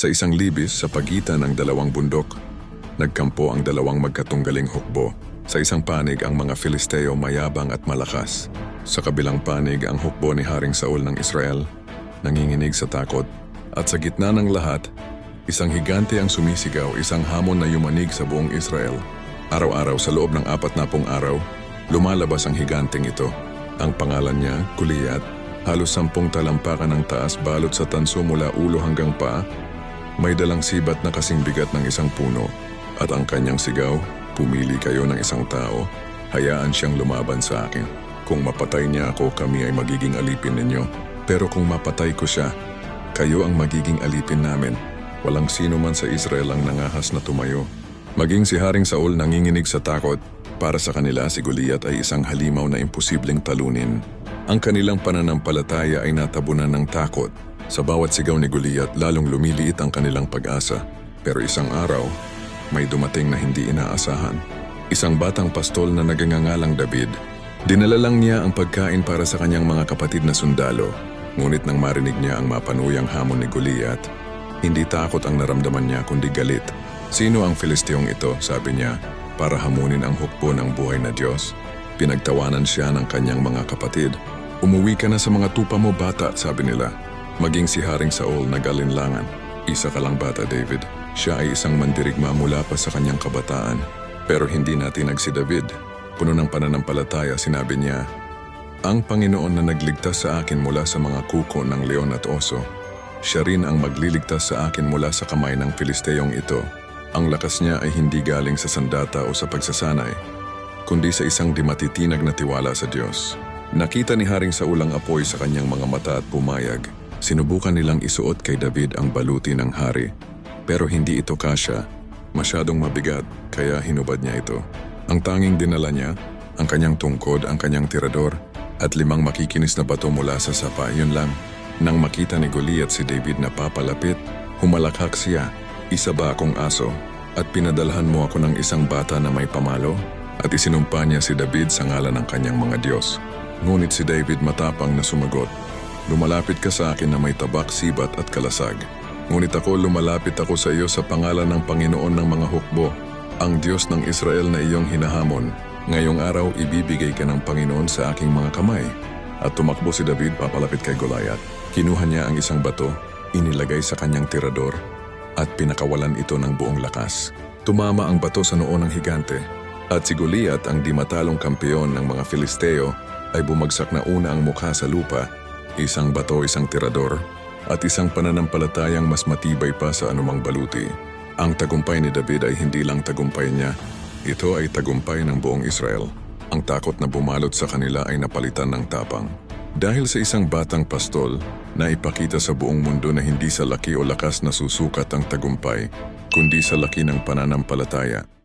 Sa isang libis sa pagitan ng dalawang bundok, nagkampo ang dalawang magkatunggaling hukbo. Sa isang panig ang mga Filisteo mayabang at malakas. Sa kabilang panig ang hukbo ni Haring Saul ng Israel, nanginginig sa takot. At sa gitna ng lahat, isang higante ang sumisigaw, isang hamon na yumanig sa buong Israel. Araw-araw sa loob ng apat na pong araw, lumalabas ang higanteng ito. Ang pangalan niya, Goliath, halos sampung talampakan ng taas balot sa tanso mula ulo hanggang paa. May dalang sibat na kasing bigat ng isang puno. At ang kanyang sigaw, pumili kayo ng isang tao, hayaan siyang lumaban sa akin. Kung mapatay niya ako, kami ay magiging alipin ninyo. Pero kung mapatay ko siya, kayo ang magiging alipin namin. Walang sino man sa Israel ang nangahas na tumayo. Maging si Haring Saul nanginginig sa takot, para sa kanila si Goliath ay isang halimaw na imposibleng talunin. Ang kanilang pananampalataya ay natabunan ng takot. Sa bawat sigaw ni Goliath, lalong lumiliit ang kanilang pag-asa. Pero isang araw, may dumating na hindi inaasahan. Isang batang pastol na nagangangalang David. Dinala lang niya ang pagkain para sa kanyang mga kapatid na sundalo. Ngunit nang marinig niya ang mapanuyang hamon ni Goliath, hindi takot ang naramdaman niya kundi galit. Sino ang Filisteyong ito, sabi niya, para hamunin ang hukbo ng buhay na Diyos? Pinagtawanan siya ng kanyang mga kapatid. Umuwi ka na sa mga tupa mo bata, sabi nila. Maging si Haring Saul nagalinlangan. Isa ka lang bata, David. Siya ay isang mandirigma mula pa sa kanyang kabataan. Pero hindi natinag si David. Puno ng pananampalataya, sinabi niya, Ang Panginoon na nagligtas sa akin mula sa mga kuko ng leon at oso, siya rin ang magliligtas sa akin mula sa kamay ng Filisteyong ito. Ang lakas niya ay hindi galing sa sandata o sa pagsasanay, kundi sa isang di matitinag na tiwala sa Diyos. Nakita ni Haring Saul ang apoy sa kanyang mga mata at pumayag. Sinubukan nilang isuot kay David ang baluti ng hari. Pero hindi ito kasya. Masyadong mabigat, kaya hinubad niya ito. Ang tanging dinala niya, ang kanyang tungkod, ang kanyang tirador, at limang makikinis na bato mula sa sapa, yun lang. Nang makita ni Goliath si David na papalapit, humalakhak siya, isa ba akong aso? At pinadalhan mo ako ng isang bata na may pamalo? At isinumpa niya si David sa ngalan ng kanyang mga Diyos. Ngunit si David matapang na sumagot, Lumalapit ka sa akin na may tabak, sibat at kalasag. Ngunit ako lumalapit ako sa iyo sa pangalan ng Panginoon ng mga hukbo, ang Diyos ng Israel na iyong hinahamon. Ngayong araw ibibigay ka ng Panginoon sa aking mga kamay. At tumakbo si David papalapit kay Goliath. Kinuha niya ang isang bato, inilagay sa kanyang tirador, at pinakawalan ito ng buong lakas. Tumama ang bato sa noo ng higante, at si Goliath ang di matalong kampeon ng mga Filisteo ay bumagsak na una ang mukha sa lupa, isang bato, isang tirador, at isang pananampalatayang mas matibay pa sa anumang baluti. Ang tagumpay ni David ay hindi lang tagumpay niya, ito ay tagumpay ng buong Israel. Ang takot na bumalot sa kanila ay napalitan ng tapang. Dahil sa isang batang pastol na ipakita sa buong mundo na hindi sa laki o lakas na susukat ang tagumpay, kundi sa laki ng pananampalataya.